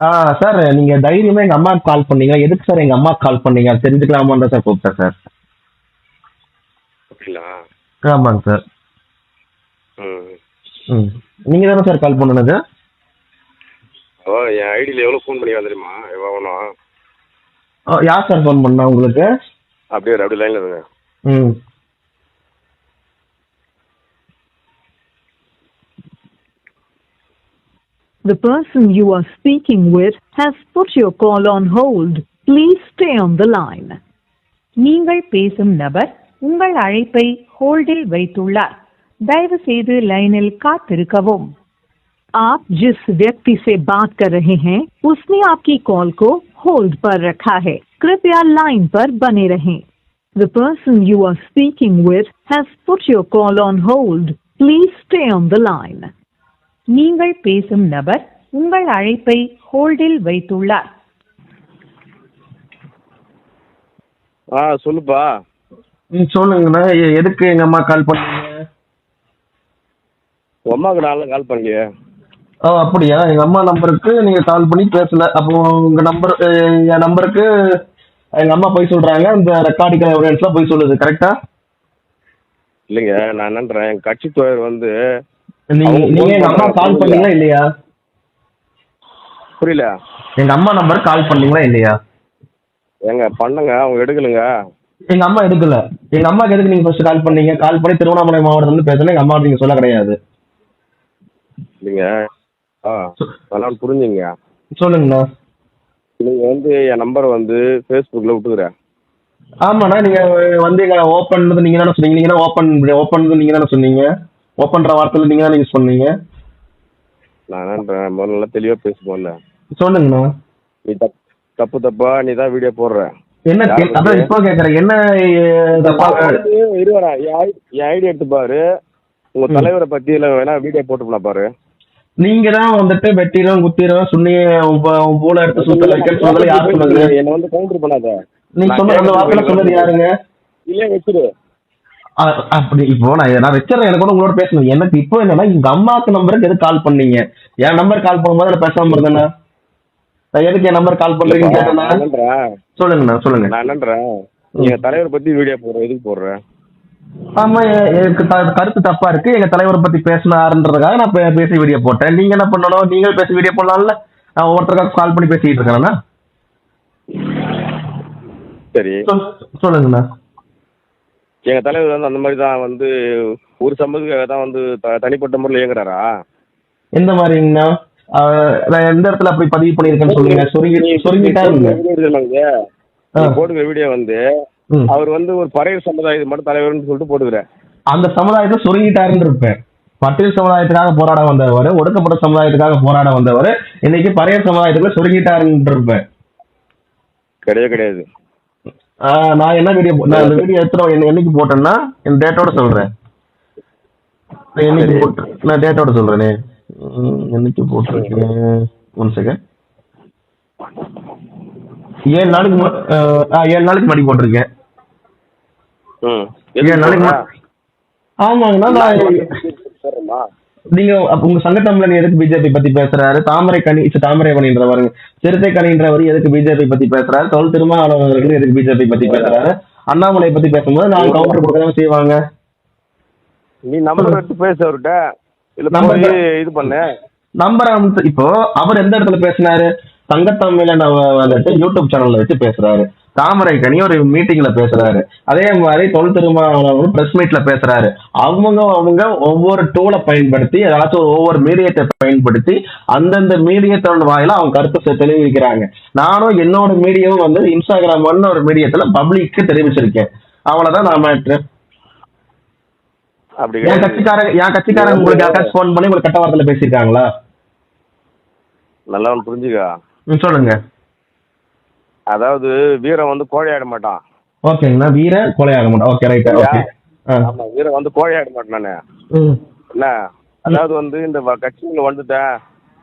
ஆ sir நீங்க தைரியமா எங்க அம்மாவுக்கு கால் பண்ணீங்க எதுக்கு சார் எங்க அம்மாவுக்கு கால் பண்ணீங்க? அது தெரிஞ்சுக்கலாமான்னு தான் சார் கூப்பிட்டேன் சார் அப்படிங்களா? ஆமாங்க சார் ம். ம். நீங்க தானே சார் கால் பண்ணுனது? ஓ என் ஐடியில் எவ்வளோ ஃபோன் பண்ணி வந்துடுமா எவ்வளோ யார் சார் ஃபோன் பண்ணா உங்களுக்கு? அப்படியே அப்படியே லைனில் இருங்க. ம். The person you are speaking with has put your call on hold. Please stay on the line. நீங்கள் பேசும் நபர் உங்கள் அழைப்பை ஹோல்டில் வைத்துள்ளார் தயவு செய்து லைனில் காத்திருக்கவும் आप जिस व्यक्ति से बात कर रहे हैं उसने आपकी कॉल को होल्ड पर रखा है कृपया लाइन पर बने रहें the person you are speaking with has put your call on hold please stay on the line நீங்கள் பேசும் நபர் உங்கள் அழைப்பை ஹோல்டில் வைத்துள்ளார். ஆ சொல்லுப்பா. ம் சொல்லுங்கண்ணா. எ- எதுக்கு எங்க அம்மா கால் பண்ணீங்க? உன் அம்மாவுக்கு நான் கால் பண்ணலையே. ஓ அப்படியா? எங்க அம்மா நம்பருக்கு நீங்க கால் பண்ணி பேசல. அப்போ உங்க நம்பர் என் நம்பருக்கு எங்க அம்மா போய் சொல்றாங்க. இந்த ரெக்கார்டிங் எவிடன்ஸ்லாம் போய் சொல்லுது. கரெக்டா இல்லைங்க நான் என்னன்றேன். என் கட்சி தோழர் வந்து நீங்க நீங்க எங்க அம்மா கால். பண்ணீங்களா இல்லையா? புரியல. எங்க அம்மா நம்பருக்கு கால் பண்ணீங்களா இல்லையா? ஏங்க பண்ணுங்க. அவங்க எடுக்கலுங்க. எங்க அம்மா எடுக்கல. எங்க அம்மாக்கு எதுக்கு நீங்க ஃபர்ஸ்ட் கால் பண்ணீங்க? கால் பண்ணி திருவண்ணாமலை மாவட்டத்துல இருந்து பேசுறேன் எங்க அம்மா நீங்க சொல்ல கிடையாது. ஆ அதெல்லாம் புரிஞ்சுங்க. சொல்லுங்கண்ணா. நீங்க வந்து என் நம்பரை வந்து ஃபேஸ்புக்கில் விட்டுக்கிறேன். ஆமாண்ணா நீங்க வந்து எங்க ஓப்பன் நீங்க தானே சொன்னீங்க. நீங்க ஓப்பன் ஓப்பன் நீங்க தானே சொன்னீங்க. ஓப்பன்ற வார்த்தையில நீங்க தானே யூஸ் பண்ணீங்க? நான் முதல்ல தெளிவாக பேசுவோம்ல. சொல்லுங்கண்ணா. நீ தப் தப்பு தப்பா நீ தான் வீடியோ போடுற. என்ன அதான்? இப்போ கேக்குறேன். என்ன இருவரா என் ஐடி எடுத்து பாரு. உங்க. தலைவரை பத்தி இல்ல வேணா வீடியோ போட்டு பாரு. நீங்க தான் வந்துட்டு வெட்டிடும் குத்திடும் சுண்ணி பூல எடுத்து சுத்த வைக்க சொன்னது யார் சொன்னது? என்ன வந்து கவுண்டர் பண்ணாத. நீங்க சொன்ன அந்த வார்த்தையில சொன்னது யாருங்க? இல்ல வச்சிரு. அப்படி இப்போ நான் நான் வச்சிடறேன். எனக்கு கூட உங்களோட பேசணும். எனக்கு இப்போ என்னன்னா எங்க அம்மாக்கு நம்பருக்கு எதுக்கு கால் பண்ணீங்க? என் நம்பர் கால் பண்ணும்போது நான் பேசாம இருந்தேன்னா? நான் எதுக்கு என் நம்பர் கால் பண்றீங்கன்னு கேட்டேன்னா? சொல்லுங்கண்ணா சொல்லுங்க. நான் என்னன்றேன் எங்க தலைவரை பத்தி வீடியோ போடுற எதுக்கு போடுற ஆமா எனக்கு கருத்து தப்பா இருக்கு. எங்க தலைவரை பத்தி பேசினாருன்றதுக்காக நான் பேசி வீடியோ போட்டேன். நீங்க என்ன பண்ணணும்? நீங்கள் பேசி வீடியோ போடலாம்ல? நான் ஒவ்வொருத்தருக்காக கால் பண்ணி பேசிட்டு இருக்கேன்னா சரி. சொல்லுங்கண்ணா. எங்க தலைவர் வந்து அந்த மாதிரி தான் வந்து ஒரு சம்பவத்துக்காக தான் வந்து த- தனிப்பட்ட முறையில் இயங்குறாரா? எந்த மாதிரிங்கண்ணா? நான் எந்த இடத்துல அப்படி பதிவு பண்ணியிருக்கேன்னு சொல்லுங்க. சொருங்கி சொருங்கிட்டாருங்க ஆ. போட்டுக்கிற வீடியோ வந்து. அவர் வந்து ஒரு பறையர் சமுதாயத்து மட்டும் தலைவர்னு சொல்லிட்டு போட்டுக்கிறேன் அந்த சமுதாயத்தை சுருங்கிட்டாருன்னு இருப்பேன். பட்டியல் சமுதாயத்துக்காக போராட வந்தவர் ஒடுக்கப்பட்ட சமுதாயத்துக்காக போராட வந்தவர் இன்னைக்கு பழைய சமுதாயத்துக்குள்ள சுருங்கிட்டாருன்னு இருப்பேன். கிடையாது. ஆஹ் நான் என்ன வீடியோ நான் அந்த வீடியோ எத்தனை என்ன- என்னைக்கு போட்டேன்னா இந்த டேட்டோட சொல்றேன். என்னைக்கு. போட்டு நான் டேட்டோட சொல்றேனே. என்னைக்கு போட்டிருக்கேன்? ஒன் செகண்ட் ஏழு நாளைக்கு ஏழு நாளைக்கு முன்னாடி போட்டிருக்கேன். ம். ஏழு நாளைக்கு ஆமாங்கண்ணா நான் நீங்க உங்க சங்கத்தமிழன் எதுக்கு பிஜேபி பத்தி பேசுறாரு? தாமரை கனி தாமரை கணின்றவருங்க சிறுத்தை கணின்றவர் எதுக்கு பிஜேபி பத்தி பேசுறாரு? தொல் திருமாவளவர்கள் எதுக்கு பிஜேபி பத்தி பேசுறாரு? அண்ணாமலை பத்தி பேசும்போது நான் கவுண்டர் கொடுக்க வந்துருவாங்க நீ நம்பர் எடுத்து பேசு அவர்கிட்ட. இல்ல. இது பண்ணு. நம்பர் இப்போ அவர் எந்த இடத்துல பேசினாரு? சங்கத்தமிழன் அவ- வந்துட்டு யூடியூப் சேனல்ல வச்சு பேசுறாரு. தாமரை கனி ஒரு மீட்டிங்ல பேசுறாரு. அதே மாதிரி தொல் திருமாவளவன் பிரஸ் மீட்ல பேசுறாரு. அவங்க அவங்க ஒவ்வொரு டூலை பயன்படுத்தி ஏதாச்சும் ஒவ்வொரு மீடியத்தை பயன்படுத்தி அந்தந்த மீடியத்தோட வாயில அவங்க கருத்தை தெரிவிக்கிறாங்க நானும் என்னோட மீடியாவும் வந்து இன்ஸ்டாகிராம் ஒரு மீடியத்துல பப்ளிக்கு தெரிவிச்சிருக்கேன். அவ்வளவுதான் நான் மேட்ரு என். கட்சிக்காரங்க என் கட்சிக்காரங்க உங்களுக்கு யாருக்காச்சும் ஃபோன் பண்ணி உங்களுக்கு கட்ட வார்த்தையில பேசியிருக்காங்களா? நல்லா புரிஞ்சுக்க? சொல்லுங்க. அதாவது வீரன் வந்து கோழி ஆட மாட்டான். ஓகேங்கண்ணா வீர கொலையாக மாட்டோம் ஓகே ரைட் ஓகே ஆமா வீரன் வந்து கோழி ஆட மாட்டான் நானு. என்ன? அதாவது வந்து இந்த கட்சிக்குள்ள வந்துட்டேன்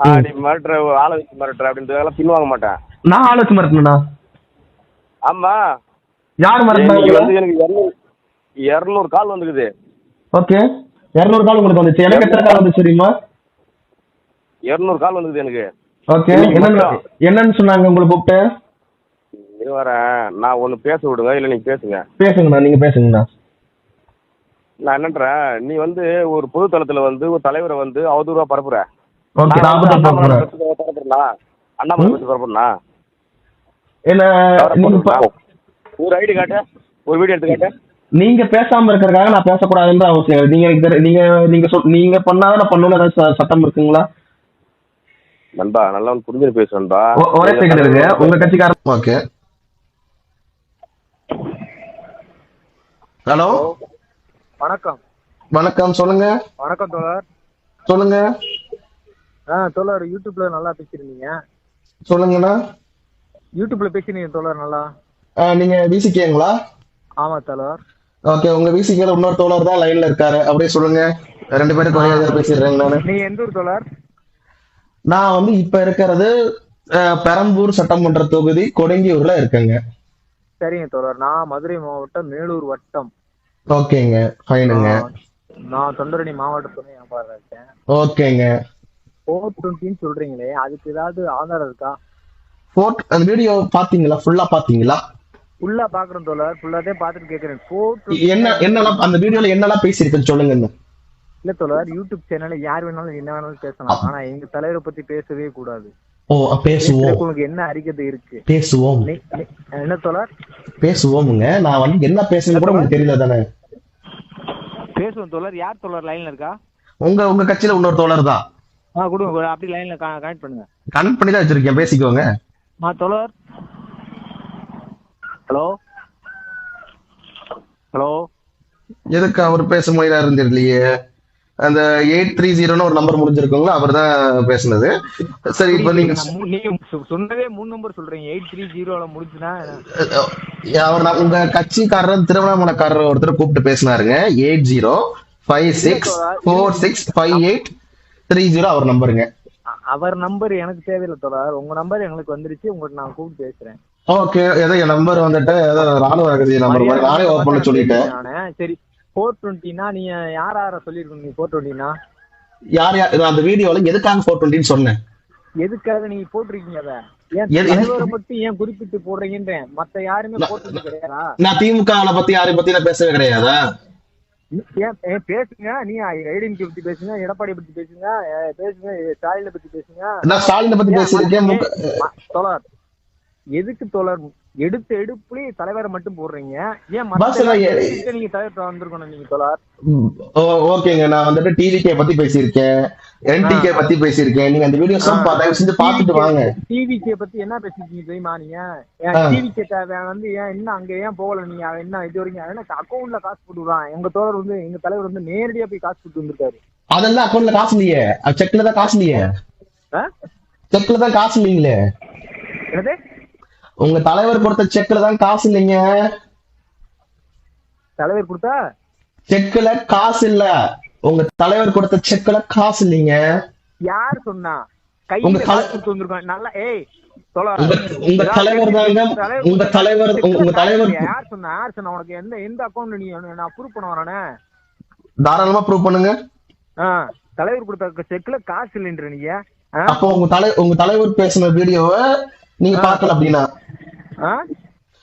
ஆ, நீ மிரட்டுற ஆளை வச்சு மிரட்டுற அப்படின்றதெல்லாம் பின்வாங்க மாட்டேன். நான் ஆலோசனை மிரட்டினா ஆமா. யார் மிரட்டினாங்க வந்து எனக்கு இரநூறு இரநூறு கால் வந்துக்குது. ஓகே. இரநூறு கால் உங்களுக்கு வந்துச்சு. எனக்கு எத்தனை கால் வந்துச்சு தெரியுமா? இரநூறு கால் வந்துக்குது எனக்கு. ஓகே. என்னன்னு சொன்னாங்க உங்களை கூப்பிட்டு? இது வரேன் நான் ஒன்று பேச விடுங்க இல்லை நீங்கள் பேசுங்க. பேசுங்கண்ணா நீங்க பேசுங்கண்ணா. நான் என்னன்றேன் நீ வந்து ஒரு பொது தளத்தில் வந்து ஒரு தலைவரை வந்து அவதூறாக பரப்புற. அண்ணாமலை பரப்புறா அண்ணாமலை பற்றி பரப்புறா என்ன நீங்க பா- ஒரு ஐடி காட்டு ஒரு வீடியோ எடுத்து காட்டு. நீங்க பேசாம இருக்கிறதுக்காக நான் பேசக்கூடாதுன்ற அவசியம். நீங்க நீங்க நீங்க சொல் நீங்க பண்ணாதான் நான் பண்ணணும்னு ஏதாவது சட்டம் இருக்குங்களா? நண்பா நல்லா புரிஞ்சு பேசுறேன்டா ஒ- ஒரே செகண்ட் இருக்கு. உங்க கட்சிக்காரன் ஓகே. ஹலோ? வணக்கம். வணக்கம் சொல்லுங்க. வணக்கம் தோழர். சொல்லுங்க. ஆ தோழர் யூடியூப்ல நல்லா பேசிருந்தீங்க. சொல்லுங்கண்ணா. யூடியூப்ல பேசினீங்க தோழர் நல்லா. நீங்க விசிகேங்களா ஆமா தோழர். ஓகே உங்க விசிகேல இன்னொரு தோழர் தான் லைன்ல இருக்காரு. அப்படியே சொல்லுங்க. ரெண்டு பேரும் குறையாக பேசிடுறேங்க நானு நீங்க எந்த ஊர் தோழர்? நான் வந்து இப்ப இருக்கிறது பெரம்பூர் சட்டமன்ற தொகுதி கொடுங்கியூர்ல இருக்கேங்க. சரிங்க தோழர். நான் மதுரை மாவட்டம் மேலூர் வட்டம். ஓகேங்க. ஃபைனுங்க. நான் தொண்டரணி மாவட்ட துணை வியாபாரம் இருக்கேன். ஓகேங்க. ஃபோர் டுவெண்ட்டின்னு சொல்றீங்களே அதுக்கு ஏதாவது ஆதாரம் இருக்கா? போட் அந்த வீடியோ பாத்தீங்களா? ஃபுல்லா பாத்தீங்களா? ஃபுல்லா பாக்குறேன் தோழர். ஃபுல்லாதே பாத்துட்டு கேக்குறேன். ஃபோர் என்ன என்னெல்லாம் அந்த வீடியோல என்னெல்லாம் பேசியிருக்கேன்னு சொல்லுங்க இல்ல தோழர் யூடியூப் சேனல்ல யார் வேணாலும் என்ன வேணாலும் பேசலாம். ஆனா எங்க தலைவரை பத்தி பேசவே கூடாது. ஓ பேசுவோம். உங்களுக்கு என்ன அறிக்கை இருக்கு? பேசுவோம். என்ன தோழர்? பேசுவோமுங்க. நான் வந்து என்ன பேசுறது கூட உங்களுக்கு தெரியல தானே? பேசுவோம் தோழர். யார் தோழர் லைன்ல இருக்கா? உங்க உங்க கட்சியில இன்னொரு தோழர் தான். ஆ கொடுங்க அப்படி லைன்ல கனெக்ட் பண்ணுங்க. கனெக்ட் பண்ணி தான் வச்சிருக்கேன். பேசிக்கோங்க. ஆ தோழர். ஹலோ? ஹலோ? எதுக்கு அவர் பேச முடியல தெரியலையே அந்த எயிட் த்ரீ ஜீரோன்னு ஒரு நம்பர் முடிஞ்சிருக்கோங்களா? அவர் தான் பேசுனது. சரி இப்போ நீங்க சொன்னதே மூணு நம்பர் சொல்றீங்க. எயிட் த்ரீ ஜீரோல முடிச்சுனா அஹ் அவர் உங்க கட்சிக்காரர் திருவண்ணாமலைக்காரர் ஒருத்தர் கூப்பிட்டு பேசினாருங்க. Eight zero five six four six five eight three zero அவர் நம்பருங்க. அவர் நம்பர் எனக்கு தேவையில்லை தோழர். உங்க நம்பர் எங்களுக்கு வந்துருச்சு. உங்களுக்கு நான் கூப்பிட்டு பேசுறேன். ஓகே ஏதோ என் நம்பர் வந்துட்டு ஏதோ ராணுவ ரகசிய நம்பர் மாதிரி நானே ஓப்பன் பண்ண சொல்லிட்டேன். சரி ஃபோர் டுவெண்ட்டினா நீங்க யார் யார சொல்லிருக்கீங்க ஃபோர் டுவெண்ட்டினா யார் யார் அந்த வீடியோல எதுக்காக ஃபோர் டுவெண்ட்டின்னு சொன்னேன். எதுக்காக நீங்க போட்டிருக்கீங்க அதை? பத்தி ஏன் குறிப்பிட்டு போடுறீங்கன்றேன். மத்த யாருமே போட்டது கிடையாதா? நான் திமுக பத்தி யாரையும் பத்தி நான் பேசவே கிடையாதா? பேசுங்க. நீ ஐடென்டி பத்தி பேசுங்க எடப்பாடி பத்தி பேசுங்க பேசுங்க ஸ்டாலினை பத்தி பேசுங்க. நான் ஸ்டாலினை பத்தி தோழர் எதுக்கு தோழர் எடுத்த எடுப்புலயே தலைவரை மட்டும் போடுறீங்க. ஏன் நீங்க தலைவர் வந்திருக்கணும் நீங்க ஓ, ஓகேங்க. நான் வந்துட்டு டிவிகே பத்தி பேசியிருக்கேன். என்டிகே பத்தி பேசியிருக்கேன். நீங்க அந்த வீடியோஸ் தயவு செஞ்சு பாத்துட்டு வாங்க. டிவிகே பத்தி என்ன பேசிருக்கீங்க தெரியுமா நீங்க. டிவிகே வந்து ஏன் என்ன அங்க ஏன் போகல நீங்க? என்ன இது வரைக்கும் எனக்கு அக்கௌண்ட்ல காசு போட்டு விடுறான்? எங்க தோழர் வந்து எங்க தலைவர் வந்து நேரடியா போய் காசு போட்டு வந்திருக்காரு. அதெல்லாம் அக்கௌண்ட்ல காசு இல்லையே. செக்ல தான் காசு இல்லையே? செக்ல தான் காசு இல்லைங்களே. என்னது? உங்க தலைவர் கொடுத்த செக்ல தான் காசு இல்லைங்க. தலைவர் கொடுத்தா? செக்ல காசு இல்ல. உங்க தலைவர் கொடுத்த செக்ல காசு இல்லைங்க. யார் சொன்னா? கையில காசு வந்திருக்கான் நல்லா ஏய் உங்க தலைவர் தாங்க உங்க தலைவர் உங்க- தலைவர் யார் சொன்னா? யார் சொன்னா? உனக்கு எந்த எந்த அக்கௌண்ட்ல நீ நான் ப்ரூவ் பண்ண வரானே? தாராளமா ப்ரூவ் பண்ணுங்க. தலைவர் கொடுத்த செக்ல காசு இல்லைன்ற நீங்க? அப்போ உங்க தலை உங்க தலைவர் பேசின வீடியோவை நீங்க பார்க்கல அப்படின்னா.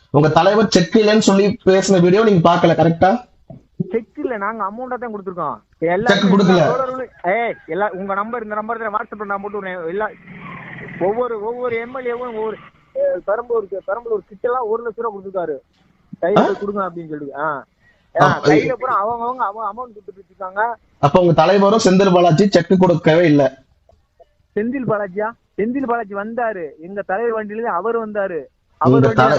உங்க தலைவர் செக் இல்லைன்னு சொல்லி பேசின வீடியோ நீங்க பார்க்கல கரெக்டா செக் இல்ல நாங்க அமௌண்டா தான் கொடுத்துருக்கோம். கொடுக்கல. ஏய் எல்லா உங்க நம்பர் இந்த நம்பர் வாட்ஸ்அப்ல நான் போட்டு. எல்லா ஒவ்வொரு ஒவ்வொரு எம்எல்ஏவும் ஒவ்வொரு பெரம்பலூர் பெரம்பலூர் கிட்ட எல்லாம் ஒரு லட்ச ரூபா கொடுத்துருக்காரு. கையில கொடுங்க அப்படின்னு சொல்லி ஆ. ஆ, அப்ப- கையில பூரா அவங்க அவங்க அவங்க அமௌண்ட் கொடுத்துட்டு இருக்காங்க. அப்ப உங்க தலைவரும் செந்தில் பாலாஜி செக் கொடுக்கவே இல்ல. செந்தில் பாலாஜியா? செந்தில் பாலாஜி வந்தாரு. எங்க தலைவர் வண்டியில அவர் வந்தாரு. உங்க தலை-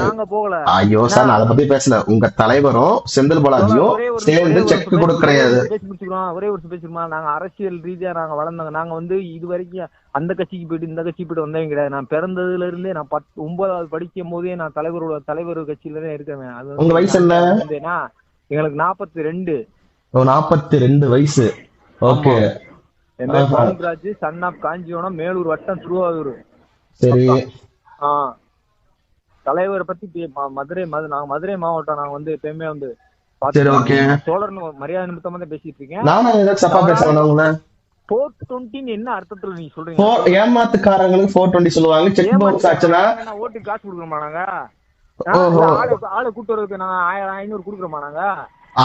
ஐயோ சார் நான் அதை பத்தி பேசல. உங்க தலைவரும் செந்தில் பாலாஜியும் சேர்ந்து செக். ஒரே ஒரு பேசிக்கிறோமா நாங்க அரசியல் ரீதியா நாங்க வளர்ந்தவங்க. நாங்க வந்து இது வரைக்கும் அந்த கட்சிக்கு போயிட்டு இந்த கட்சிக்கு போயிட்டு வந்தவங்க கிடையாது. நான் பிறந்ததுல இருந்தே நான் பத் ஒன்பதாவது படிக்கும் போதே நான் தலைவரோட தலைவர் கட்சியில தான் அது உங்க வயசு என்ன? எங்களுக்கு நாற்பத்தி ரெண்டு. நாற்பத்தி ரெண்டு வயசு. ஓகே. ஆஹா. சன் ஆஃப் காஞ்சிபுரம் மேலூர் வட்டம் திருவாரூர். சரி. ஆ. தலைவரை பத்தி மதுரை மது நாங்க மதுரை மாவட்டம் நாங்க வந்து எப்பயுமே வந்து ஒரு மரியாதை நிமித்தமா தான் பேசிட்டு இருக்கேன். ஃபோர் டுவெண்ட்டின்னு என்ன அர்த்தத்துல நீங்க சொல்றீங்க? ஏமாத்துக்காரங்களுக்கு ஃபோர் டுவெண்ட்டி சொல்லுவாங்க. செக் பாக்ஸ் ஆச்சுன்னா ஏமாத்துறாங்க, ஓட்டுக்கு காசு கொடுக்குறோமா நாங்க? ஆளு ஆளு கூட்டு வரதுக்கு நாங்க ஆயிரம் ஐநூறு கொடுக்குறோமா நாங்க?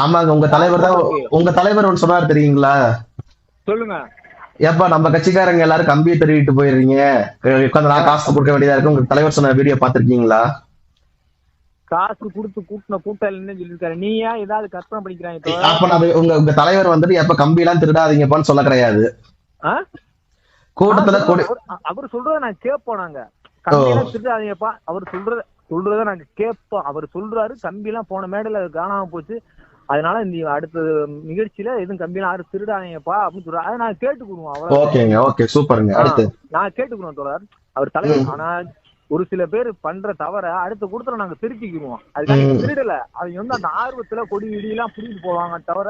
ஆமாங்க உங்க தலைவர் தான் உங்க தலைவர் ஒன்று சொன்னார் தெரியுங்களா? சொல்லுங்க. ஏப்பா நம்ம கட்சிக்காரங்க எல்லாரும் கம்பியை தருவிட்டு போயிடுறீங்க. உட்காந்து நான் காசு கொடுக்க வேண்டியதா இருக்கு. உங்க தலைவர் சொன்ன வீடியோ பாத்திருக்கீங்களா காசு கொடுத்து கூட்டின கூட்டம் இல்லைன்னு சொல்லியிருக்காரு? நீ ஏன் ஏதாவது கற்பனை பண்ணிக்கிறாங்க அப்ப நான் உங்க உங்க தலைவர் வந்துட்டு எப்ப கம்பி எல்லாம் திருடாதீங்கப்பான்னு சொல்ல கிடையாது? கூட்டத்துல கொடி அவர் சொல்றத நான் கேட்போம் நாங்க. கம்பியெல்லாம் திருடாதீங்கப்பா. அவர் சொல்றத சொல்றத நாங்க கேட்போம். அவர் சொல்றாரு கம்பியெல்லாம் போன மேடையில அது காணாம போச்சு. அதனால இந்த அடுத்த நிகழ்ச்சியில எதுவும் கம்பியெல்லாம் யாரும் திருடாதீங்கப்பா அப்படின்னு சொல்றாரு அதை நான் கேட்டுக்குருவோம் அவ்வளவு நான் கேட்டுக்கிறோம் தோழர். அவர் தலைவர். ஆனா ஒரு சில பேர் பண்ற தவற அடுத்த கூட்டத்துல நாங்க திருத்திக்குவோம். அதுக்காக ம். திருடல. அவங்க வந்து அந்த ஆர்வத்துல கொடி இடியெல்லாம் புடிட்டு போவாங்க தவிர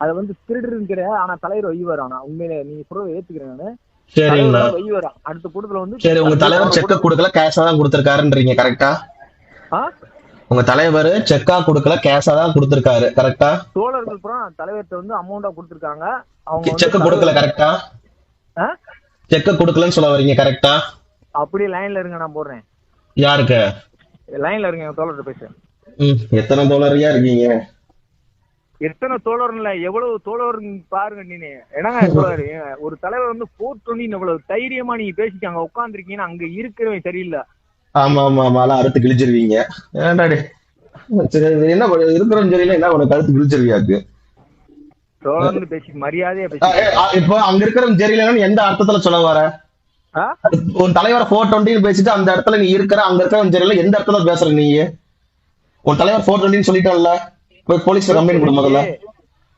அதை வந்து திருடுன்னு கிடையாது. ஆனா தலைவர் வைவார் ஆனா உண்மையிலே நீங்க சொல்றத ஏத்துக்கிறேன் நானு. அடுத்த கூட்டத்துல வந்து சரி உங்க தலைவர் செக்க கொடுக்கல கேஷா தான் கொடுத்திருக்காருன்றீங்க கரெக்டா ஆ? உங்க தலைவர் செக்கா கொடுக்கல கேஷா தான் கொடுத்திருக்காரு. கரெக்டா தோழர்கள் புறம் தலைவர்கிட்ட வந்து அமௌண்டா கொடுத்திருக்காங்க. அவங்க செக்க கொடுக்கல கரெக்டா ஆ? செக்க கொடுக்கலன்னு சொல்ல வரீங்க கரெக்டா அப்படியே லைன்ல இருங்க நான் போடுறேன். யாருக்கு? லைன்ல இருங்க தோழர்கிட்ட பேசுறேன் எத்தனை தோழரியா இருக்கீங்க? எத்தனை தோழர்ல எவ்வளவு தோழர் பாருங்க நீனு. என்னங்க தோழர் ஒரு தலைவர் வந்து போட்டு எவ்வளவு தைரியமா நீங்க பேசிக்காங்க உட்காந்துருக்கீங்கன்னா அங்க இருக்கிறவன் சரியில்லை. ஆமா ஆமா ஆமா. எல்லாம் அறுத்து கிழிச்சிருவீங்க. ஏன்டாடி சரி, என்ன இருக்கிறவன் சரியில்லை என்ன உனக்கு கழுத்து கிழிச்சிருவியாக்கு தோழர்னு பேசி மரியாதையா பேசி இப்போ அங்க இருக்கிறவன் சரியில்லைன்னு எந்த அர்த்தத்துல சொல்ல வர? உன் தலைவரை போர் டுவெண்ட்டின்னு பேசிட்டு அந்த இடத்துல நீ இருக்கிற அங்க இருக்கிறவன் சரியில்லை எந்த இடத்துல பேசுற நீ? உன் தலைவர் போர் டுவெண்ட்டின்னு சொல்லிட்டோம்ல போய் போலீஸ்ல கம்ப்ளைண்ட் கொடு முதல்ல.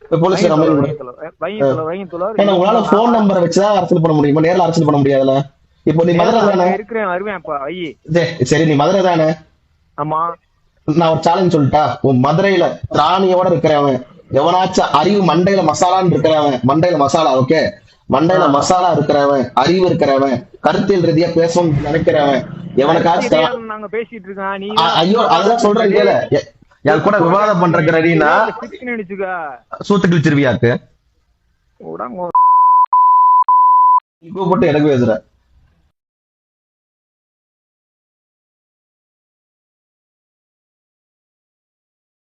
போய் போலீஸ்ல கம்ப்ளைண்ட் கொடு உங்களால போன் நம்பரை வச்சுதான் அரசியல் பண்ண முடியுமா? நேர்ல அரசியல் பண்ண முடியாதுல இப்போ நீ மதுரை தானே? இருக்கிறேன் வருவேன் சரி, நீ மதுரை தானே? ஆமா. நான் ஒரு சேலஞ்ச் சொல்லிட்டா உன் மதுரையில திராணியோட இருக்கிறவன் எவனாச்சும் அறிவு மண்டையில மசாலான்னு இருக்கிறவன் மண்டையில மசாலா ஓகே மண்டையில மசாலா இருக்கிறவன் அறிவு இருக்கிறவன் கருத்தியல் ரீதியா பேசணும்னு நினைக்கிறவன் எவனுக்காச்சும் நாங்க பேசிட்டு அ- ஐயோ அதெல்லாம் சொல்றேன் எ- என் கூட விவாதம் பண்றக்கு ரெடினா சூத்து கிழிச்சிருவியாக்கு? கூப்பிட்டு எனக்கு பேசுற.